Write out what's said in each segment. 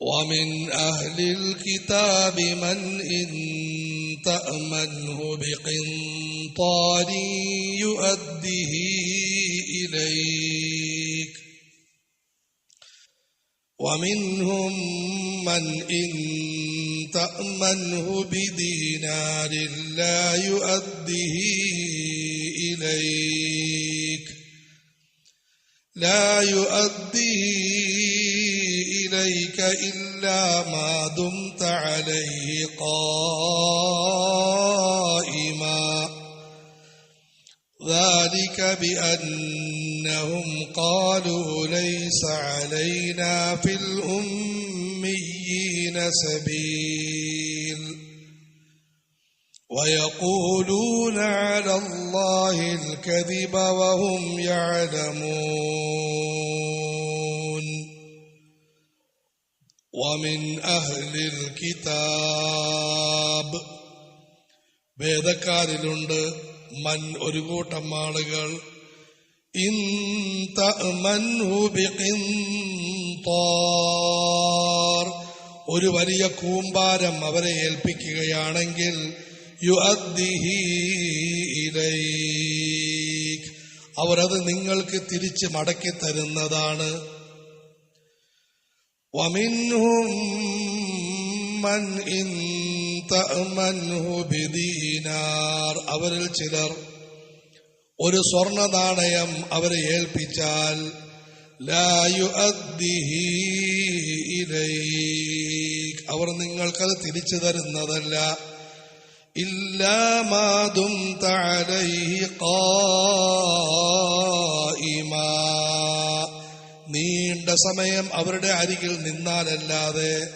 ومن أهل الكتاب من إن تأمنه بقنطار يؤده إليك. ومنهم من إن تأمنه بدينار لا يؤده إليك. لا يؤديه إليك إلا ما دمت عليه قائما. ذلك بأنهم قالوا ليس علينا في الأميين سبيل. ويقولون على الله الكذب وهم يعلمون. ومن أهل الكتاب വേദക്കാരിലുണ്ട് മൻ ഒരു കൂട്ടം ആളുകൾ ഒരു വലിയ കൂമ്പാരം അവരെ ഏൽപ്പിക്കുകയാണെങ്കിൽ യുഅദ്ദിഹി ഇലൈക് അവരത് നിങ്ങൾക്ക് തിരിച്ച് മടക്കി തരുന്നതാണ് ومنهم من إن تأمنه بدينار അവരിൽ ചിലർ ഒരു സ്വർണ നാണയം അവരെ ഏൽപ്പിച്ചാൽ ലാ യുഅദ്ദിഹി ഇലൈക് അവർ നിങ്ങൾക്കത് തിരിച്ചു തരുന്നതല്ല إلا ما دمت സമയം അവരുടെ അരികിൽ നിന്നാലല്ലാതെ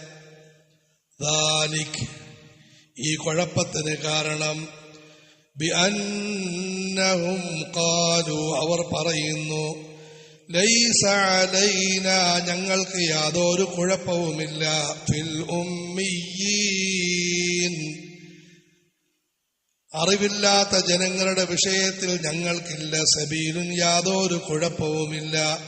ദാലിക് ഈ കുഴപ്പത്തിന് കാരണം ബിഅന്നഹും ഖാലു അവർ പറയുന്നു ലൈസ ഞങ്ങൾക്ക് യാതൊരു കുഴപ്പവുമില്ല. ഫിൽ ഉമ്മിയീൻ. അറിവില്ലാത്ത ജനങ്ങളുടെ വിഷയത്തിൽ ഞങ്ങൾക്കില്ല സബീലും യാതൊരു കുഴപ്പവുമില്ല.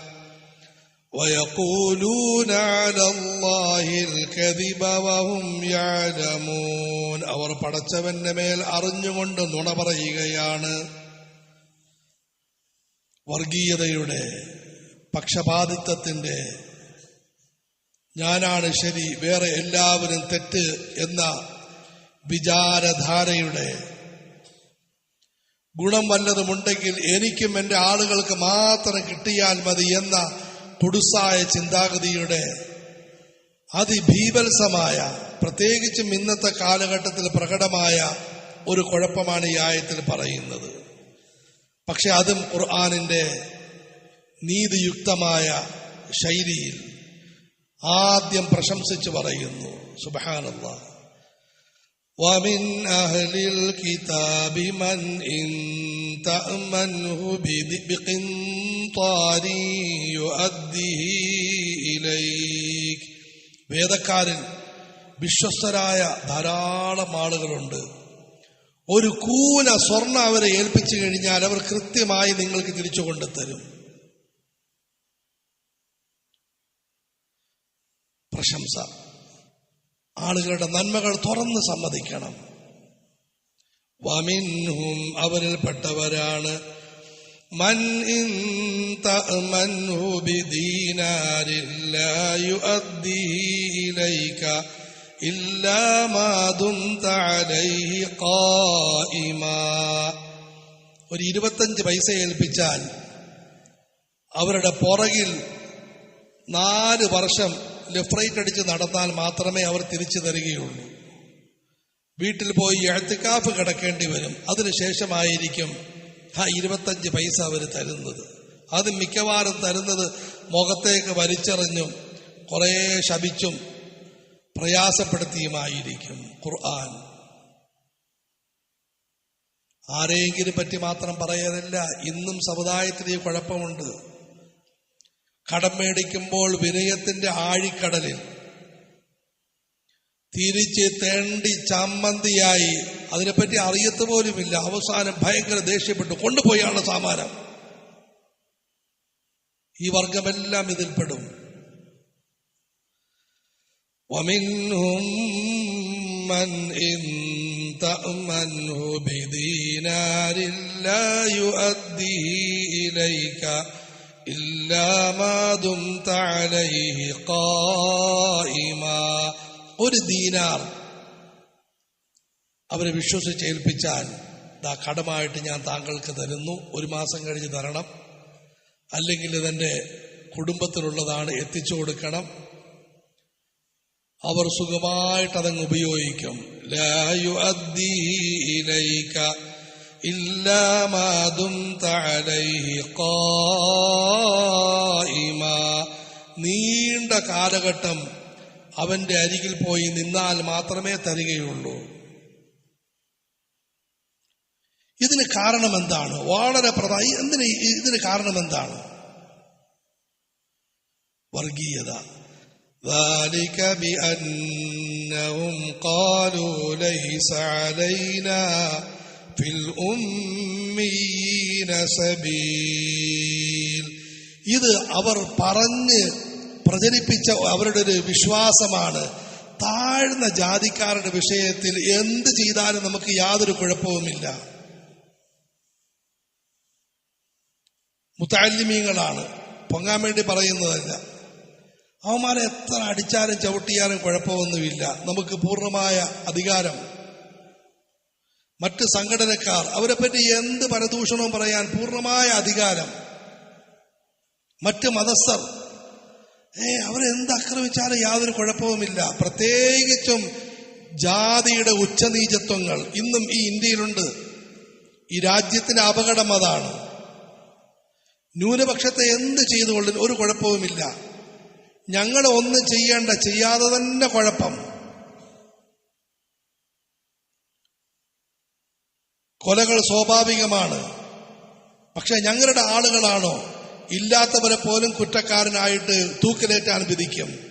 ويقولون على الله الكذب وهم يعلمون അവർ പടച്ചവന്റെ മേൽ അറിഞ്ഞുകൊണ്ട് നുണ പറയുകയാണ് വർഗീയതയുടെ പക്ഷപാതിത്വത്തിന്റെ ഞാനാണ് ശരി വേറെ എല്ലാവരും തെറ്റ് എന്ന വിചാരധാരയുടെ ഗുണം വല്ലതുമുണ്ടെങ്കിൽ എനിക്കും എൻ്റെ ആളുകൾക്ക് മാത്രം കിട്ടിയാൽ മതി എന്ന കുടുസായ ചിന്താഗതിയുടെ അതിഭീവത്സമായ പ്രത്യേകിച്ചും ഇന്നത്തെ കാലഘട്ടത്തിൽ പ്രകടമായ ഒരു കുഴപ്പമാണ് ഈ ആയത്തിൽ പറയുന്നത് പക്ഷെ അതും ഖുർആാനിന്റെ നീതിയുക്തമായ ശൈലിയിൽ ആദ്യം പ്രശംസിച്ചു പറയുന്നു സുബഹാനല്ല ومن أهل الكتاب من إن تأمنه بقنطار يؤديه إليك വേദക്കാരൻ വിശ്വസ്തരായ ധാരാളം ആളുകളുണ്ട് ഒരു കൂന സ്വർണ്ണ അവരെ ഏൽപ്പിച്ചു കഴിഞ്ഞാൽ അവർ കൃത്യമായി നിങ്ങൾക്ക് തിരിച്ചു കൊണ്ടുതരും പ്രശംസ ആളുകളുടെ നന്മകൾ തുറന്ന് സമ്മതിക്കണം വമിൻഹും അവരിൽപ്പെട്ടവരാണ് മൻ ഒരു ഇരുപത്തഞ്ച് പൈസ ഏൽപ്പിച്ചാൽ അവരുടെ പുറകിൽ നാല് വർഷം ലെഫ്റ്റ് അടിച്ച് നടന്നാൽ മാത്രമേ അവർ തിരിച്ചു തരികയുള്ളൂ. വീട്ടിൽ പോയി എഴുത്തുകാപ്പ് കിടക്കേണ്ടി വരും. അതിനുശേഷമായിരിക്കും ആ ഇരുപത്തഞ്ച് പൈസ അവർ തരുന്നത്. അത് മിക്കവാറും തരുന്നത് മുഖത്തേക്ക് വലിച്ചെറിഞ്ഞും കുറേ ശപിച്ചും പ്രയാസപ്പെടുത്തിയുമായിരിക്കും ഖുർആൻ. ആരെയെങ്കിലും പറ്റി മാത്രം പറയാനല്ല ഇന്നും സമുദായത്തിൽ ഈ കുഴപ്പമുണ്ട്. കടം മേടിക്കുമ്പോൾ വിനയത്തിന്റെ ആഴിക്കടലിൽ തിരിച്ച് തേണ്ടി ചമ്മന്തിയായി അതിനെപ്പറ്റി അറിയത്ത് പോലുമില്ല അവസാനം ഭയങ്കര ദേഷ്യപ്പെട്ടു കൊണ്ടുപോയാണ് സാമാനം ഈ വർഗമെല്ലാം ഇതിൽപ്പെടും ومنهم من إن تأمنه بدينار لا يؤديه إليك إلا ما دمت عليه قائما ഒരു ദീനാർ അവരെ വിശ്വസിച്ച് ഏൽപ്പിച്ചാൽ ദാ കടമായിട്ട് ഞാൻ താങ്കൾക്ക് തരുന്നു. ഒരു മാസം കഴിഞ്ഞ് തരണം. അല്ലെങ്കിൽ ഇതെന്റെ കുടുംബത്തിലുള്ളതാണ് എത്തിച്ചു കൊടുക്കണം. അവർ സുഖമായിട്ട് അതങ്ങ് ഉപയോഗിക്കും. നീണ്ട കാലഘട്ടം അവന്റെ അരികിൽ പോയി നിന്നാൽ മാത്രമേ തരികയുള്ളൂ ഇതിന് കാരണം എന്താണ് വളരെ പ്രധാന എന്തിന് ഈ- ഇതിന് കാരണം എന്താണ് വർഗീയത ذلك بأنهم قالوا ليس علينا في الأميين سبيل ഇത് അവർ പറഞ്ഞ് പ്രചരിപ്പിച്ച അവരുടെ ഒരു വിശ്വാസമാണ്. താഴ്ന്ന ജാതിക്കാരുടെ വിഷയത്തിൽ എന്ത് ചെയ്താലും നമുക്ക് യാതൊരു കുഴപ്പവുമില്ല. മുത്താലിമീങ്ങളാണ് പൊങ്ങാൻ വേണ്ടി പറയുന്നതല്ല. അവന്മാരെ എത്ര അടിച്ചാലും ചവിട്ടിയാലും കുഴപ്പമൊന്നുമില്ല. നമുക്ക് പൂർണമായ അധികാരം. മറ്റ് സംഘടനക്കാർ അവരെ പറ്റി എന്ത് പരദൂഷണവും പറയാൻ പൂർണമായ അധികാരം. മറ്റ് മതസ്ഥർ ഏ അവരെന്ത് ആക്രമിച്ചാലും യാതൊരു കുഴപ്പവുമില്ല. പ്രത്യേകിച്ചും ജാതിയുടെ ഉച്ചനീചത്വങ്ങൾ ഇന്നും ഈ ഇന്ത്യയിലുണ്ട്. ഈ രാജ്യത്തിന്റെ അപകടം അതാണ്. ന്യൂനപക്ഷത്തെ എന്ത് ചെയ്തുകൊള്ളും ഒരു കുഴപ്പവുമില്ല. ഞങ്ങൾ ഒന്നും ചെയ്യേണ്ട ചെയ്യാതെ തന്നെ കുഴപ്പം. കൊലകൾ സ്വാഭാവികമാണ്. പക്ഷെ ഞങ്ങളുടെ ആളുകളാണോ? ഇല്ലാത്തവരെ പോലും കുറ്റക്കാരനായിട്ട് തൂക്കിലേറ്റാൻ വിധിക്കും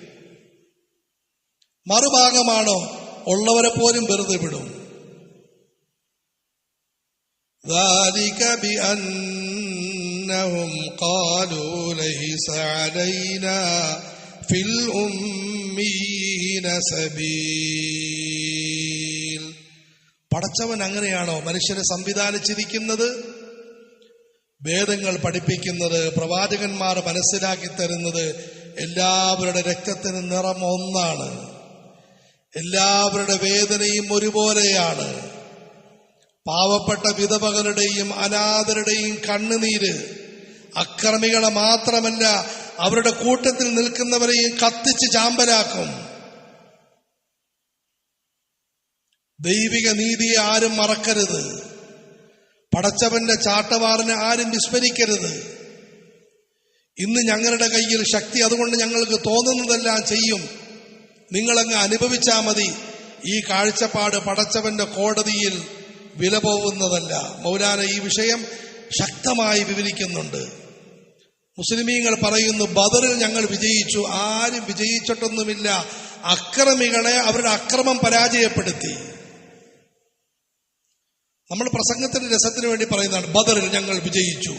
മറുഭാഗമാണോ ഉള്ളവരെ പോലും വെറുതെ വിടും ذلك بأنهم قالوا ليس علينا في الأمين سبيل പടച്ചവൻ അങ്ങനെയാണോ മനുഷ്യനെ സംവിധാനിച്ചിരിക്കുന്നത് വേദങ്ങൾ പഠിപ്പിക്കുന്നത് പ്രവാചകന്മാർ മനസ്സിലാക്കി തരുന്നത് എല്ലാവരുടെ രക്തത്തിന് നിറം ഒന്നാണ്. എല്ലാവരുടെ വേദനയും ഒരുപോലെയാണ്. പാവപ്പെട്ട വിധവകളുടെയും അനാഥരുടെയും കണ്ണുനീര് അക്രമികളെ മാത്രമല്ല അവരുടെ കൂട്ടത്തിൽ നിൽക്കുന്നവരെയും കത്തിച്ച് ചാമ്പലാക്കും. ദൈവിക നീതിയെ ആരും മറക്കരുത്. പടച്ചവന്റെ ചാട്ടവാറിനെ ആരും വിസ്മരിക്കരുത്. ഇന്ന് ഞങ്ങളുടെ കയ്യിൽ ശക്തി അതുകൊണ്ട് ഞങ്ങൾക്ക് തോന്നുന്നതെല്ലാം ചെയ്യും. നിങ്ങളങ്ങ് അനുഭവിച്ചാ മതി. ഈ കാഴ്ചപ്പാട് പടച്ചവന്റെ കോടതിയിൽ വില പോകുന്നതല്ല. മൗലാന ഈ വിഷയം ശക്തമായി വിവരിക്കുന്നുണ്ട്. മുസ്ലിമീങ്ങൾ പറയുന്നു ബദറിൽ ഞങ്ങൾ വിജയിച്ചു. ആരും വിജയിച്ചിട്ടൊന്നുമില്ല. അക്രമികളെ അവരുടെ അക്രമം പരാജയപ്പെടുത്തി. നമ്മൾ പ്രസംഗത്തിന്റെ രസത്തിന് വേണ്ടി പറയുന്നതാണ് ബദറിൽ ഞങ്ങൾ വിജയിച്ചു.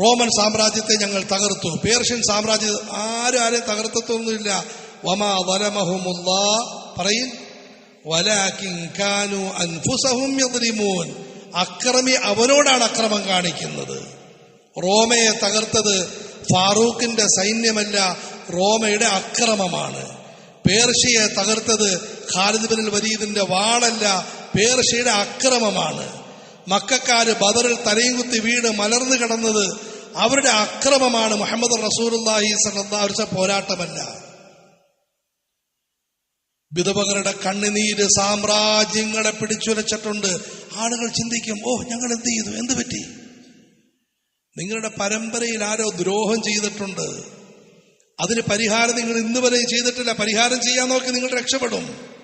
റോമൻ സാമ്രാജ്യത്തെ ഞങ്ങൾ തകർത്തു. പേർഷ്യൻ സാമ്രാജ്യം ആരും ആരെയും തകർത്തത്തൊന്നുമില്ല. വമാ വലമഹുമുല്ല. പറയും യദ്രിമൂൻ. അക്രമി അവനോടാണ് അക്രമം കാണിക്കുന്നത്. റോമയെ തകർത്തത് ഫാറൂഖിന്റെ സൈന്യമല്ല റോമയുടെ അക്രമമാണ്. പേർഷ്യയെ തകർത്തത് ഖാലിദ് ബിൻ വലീദിന്റെ വാളല്ല പേർഷ്യയുടെ അക്രമമാണ്. മക്കാര് ബദറിൽ തലയും കുത്തി വീട് മലർന്നു കിടന്നത് അവരുടെ അക്രമമാണ്. മുഹമ്മദ് റസൂർഹി സല്ലാ പോരാട്ടമല്ല. വിധവകളുടെ കണ്ണുനീര് സാമ്രാജ്യങ്ങളെ പിടിച്ചുലച്ചിട്ടുണ്ട്. ആളുകൾ ചിന്തിക്കും ഓ ഞങ്ങൾ എന്ത് ചെയ്തു? എന്ത് പറ്റി? നിങ്ങളുടെ പരമ്പരയിൽ ആരോ ദ്രോഹം ചെയ്തിട്ടുണ്ട്. അതിന് പരിഹാരം നിങ്ങൾ ഇന്ന് വരെ ചെയ്തിട്ടില്ല. പരിഹാരം ചെയ്യാൻ നോക്കി നിങ്ങൾ രക്ഷപ്പെടും.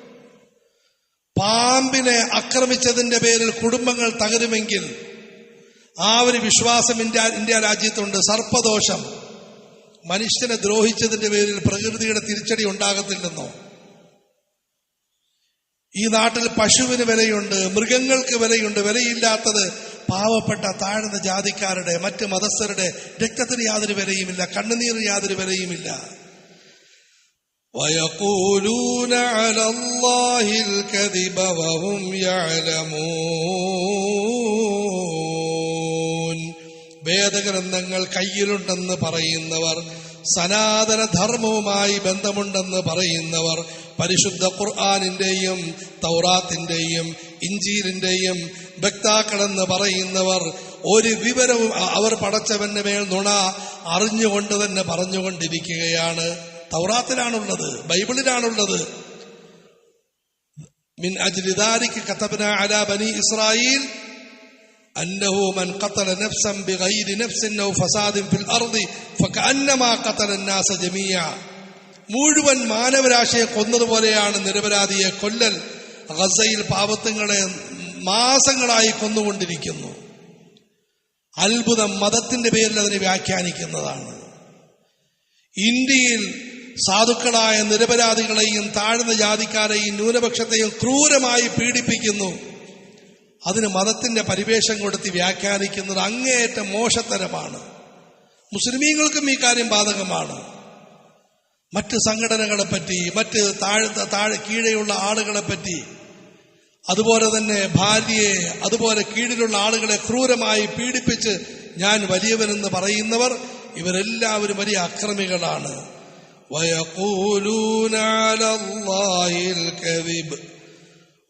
പാമ്പിനെ ആക്രമിച്ചതിന്റെ പേരിൽ കുടുംബങ്ങൾ തകരുമെങ്കിൽ ആ ഒരു വിശ്വാസം ഇന്ത്യ ഇന്ത്യ രാജ്യത്തുണ്ട്. സർപ്പദോഷം. മനുഷ്യനെ ദ്രോഹിച്ചതിന്റെ പേരിൽ പ്രകൃതിയുടെ തിരിച്ചടി ഉണ്ടാകത്തില്ലെന്നോ? ഈ നാട്ടിൽ പശുവിന് വിലയുണ്ട് മൃഗങ്ങൾക്ക് വിലയുണ്ട് വിലയില്ലാത്തത് പാവപ്പെട്ട താഴ്ന്ന ജാതിക്കാരുടെ മറ്റ് മതസ്ഥരുടെ രക്തത്തിന് യാതൊരു വിലയുമില്ല കണ്ണുനീർ യാതൊരു വിലയുമില്ല. ويقولون على الله الكذب وهم يعلمون വേദഗ്രന്ഥങ്ങൾ കയ്യിലുണ്ടെന്ന് പറയുന്നവർ സനാതന ധർമ്മവുമായി ബന്ധമുണ്ടെന്ന് പറയുന്നവർ പരിശുദ്ധ ഖുർആാനിന്റെയും തൗറാത്തിന്റെയും ഇഞ്ചീലിന്റെയും ഭക്താക്കളെന്ന് പറയുന്നവർ ഒരു വിവരവും അ- അവർ പടച്ചവന്റെ മേൽ നുണ അറിഞ്ഞുകൊണ്ട് തന്നെ പറഞ്ഞുകൊണ്ടിരിക്കുകയാണ് തൗറാത്തിലാണുള്ളത് ബൈബിളിലാണുള്ളത് من أجل ذلك كتبنا على بني إسرائيل أنه من قتل نفسا بغير نفس أو فساد في الأرض فكأنما قتل الناس جميعا മുഴുവൻ മാനവരാശിയെ കൊന്നതുപോലെയാണ് നിരപരാധിയെ കൊല്ലൽ ഗസയിൽ പാപത്തങ്ങളെ മാസങ്ങളായി കൊന്നുകൊണ്ടിരിക്കുന്നു അത്ഭുതം മതത്തിന്റെ പേരിൽ അതിനെ വ്യാഖ്യാനിക്കുന്നതാണ് ഇന്ത്യയിൽ സാധുക്കളായ നിരപരാധികളെയും താഴ്ന്ന ജാതിക്കാരെയും ന്യൂനപക്ഷത്തെയും ക്രൂരമായി പീഡിപ്പിക്കുന്നു. അതിന് മതത്തിന്റെ പരിവേഷം കൊടുത്ത് വ്യാഖ്യാനിക്കുന്നത് അങ്ങേയറ്റം മോശത്തരമാണ്. മുസ്ലിമീങ്ങൾക്കും ഈ കാര്യം ബാധകമാണ്. മറ്റ് സംഘടനകളെ പറ്റി മറ്റ് താഴ്ത്ത താഴെ കീഴെയുള്ള ആളുകളെ പറ്റി അതുപോലെ തന്നെ ഭാര്യയെ അതുപോലെ കീഴിലുള്ള ആളുകളെ ക്രൂരമായി പീഡിപ്പിച്ച് ഞാൻ വലിയവനെന്ന് പറയുന്നവർ ഇവരെല്ലാവരും വലിയ അക്രമികളാണ്. ويقولون على الله الكذب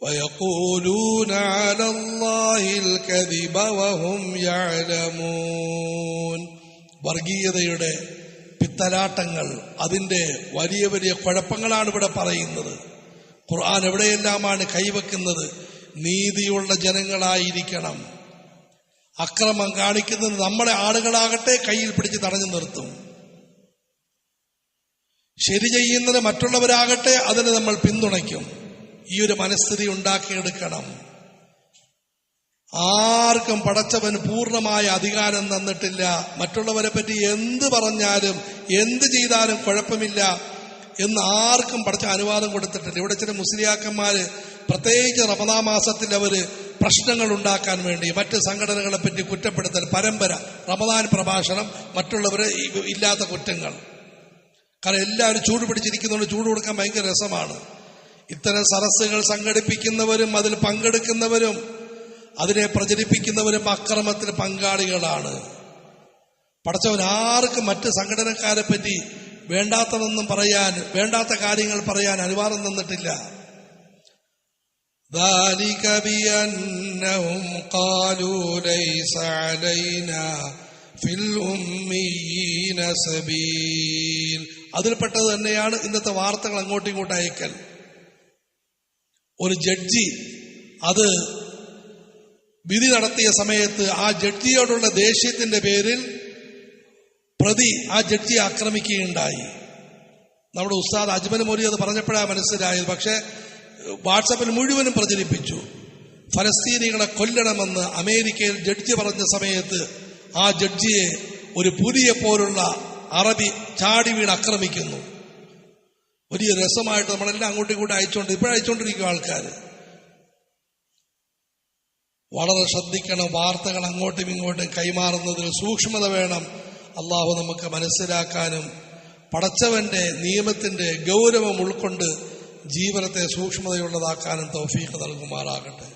ويقولون على الله الكذب وهم يعلمون വർഗീയതയുടെ പിത്തലാട്ടങ്ങൾ അതിന്റെ വലിയ വലിയ കുഴപ്പങ്ങളാണ് ഇവിടെ പറയുന്നത് ഖുർആൻ എവിടെയെല്ലാമാണ് കൈവെക്കുന്നത് നീതിയുള്ള ജനങ്ങളായിരിക്കണം അക്രമം കാണിക്കുന്നത് നമ്മളെ ആളുകളാകട്ടെ കയ്യിൽ പിടിച്ച് തടഞ്ഞു നിർത്തും ശരി ചെയ്യുന്നത് മറ്റുള്ളവരാകട്ടെ അതിനെ നമ്മൾ പിന്തുണയ്ക്കും. ഈ ഒരു മനസ്ഥിതി ഉണ്ടാക്കിയെടുക്കണം. ആർക്കും പടച്ചവൻ പൂർണമായ അധികാരം തന്നിട്ടില്ല. മറ്റുള്ളവരെ പറ്റി എന്ത് പറഞ്ഞാലും എന്ത് ചെയ്താലും കുഴപ്പമില്ല എന്ന് ആർക്കും പടച്ച അനുവാദം കൊടുത്തിട്ടില്ല. ഇവിടെ ചില മുസ്ലിയാക്കന്മാര് പ്രത്യേകിച്ച് റമദാ മാസത്തിൽ അവർ പ്രശ്നങ്ങൾ ഉണ്ടാക്കാൻ വേണ്ടി മറ്റ് സംഘടനകളെ പറ്റി കുറ്റപ്പെടുത്തൽ പരമ്പര റമദാൻ പ്രഭാഷണം മറ്റുള്ളവരെ ഇല്ലാത്ത കുറ്റങ്ങൾ. കാരണം എല്ലാവരും ചൂട് പിടിച്ചിരിക്കുന്നതുകൊണ്ട് ചൂട് കൊടുക്കാൻ ഭയങ്കര രസമാണ് ഇത്തരം സരസ്സുകൾ സംഘടിപ്പിക്കുന്നവരും അതിൽ പങ്കെടുക്കുന്നവരും അതിനെ പ്രചരിപ്പിക്കുന്നവരും അക്രമത്തിൽ പങ്കാളികളാണ് പടച്ചവൻ ആർക്കും മറ്റ് സംഘടനക്കാരെ പറ്റി വേണ്ടാത്തതൊന്നും പറയാൻ വേണ്ടാത്ത കാര്യങ്ങൾ പറയാൻ അനുവാദം തന്നിട്ടില്ല ذلك بأنهم قالوا ليس علينا في الأميين سبيل അതിൽപ്പെട്ടത് തന്നെയാണ് ഇന്നത്തെ വാർത്തകൾ അങ്ങോട്ടും ഇങ്ങോട്ടും അയക്കൽ. ഒരു ജഡ്ജി അത് വിധി നടത്തിയ സമയത്ത് ആ ജഡ്ജിയോടുള്ള ദേഷ്യത്തിന്റെ പേരിൽ പ്രതി ആ ജഡ്ജിയെ ആക്രമിക്കുകയുണ്ടായി. നമ്മുടെ ഉസ്താദ് അജ്മൻ മൊരി അത് പറഞ്ഞപ്പോഴാണ് മനസ്സിലായത്. പക്ഷേ വാട്സപ്പിൽ മുഴുവനും പ്രചരിപ്പിച്ചു. ഫലസ്തീനികളെ കൊല്ലണമെന്ന് അമേരിക്കയിൽ ജഡ്ജി പറഞ്ഞ സമയത്ത് ആ ജഡ്ജിയെ ഒരു പുലിയെ പോലുള്ള അറബി ചാടി വീട് ആക്രമിക്കുന്നു. വലിയ രസമായിട്ട് നമ്മളെല്ലാം അങ്ങോട്ടും ഇങ്ങോട്ടും അയച്ചുകൊണ്ട് ഇപ്പോഴയച്ചുകൊണ്ടിരിക്കും ആൾക്കാർ വളരെ ശ്രദ്ധിക്കണം വാർത്തകൾ അങ്ങോട്ടും ഇങ്ങോട്ടും കൈമാറുന്നതിൽ സൂക്ഷ്മത വേണം. അള്ളാഹു നമുക്ക് മനസ്സിലാക്കാനും പടച്ചവന്റെ നിയമത്തിന്റെ ഗൗരവം ഉൾക്കൊണ്ട് ജീവനത്തെ സൂക്ഷ്മതയുള്ളതാക്കാനും തൗഫീഖ് നൽകുമാറാകട്ടെ.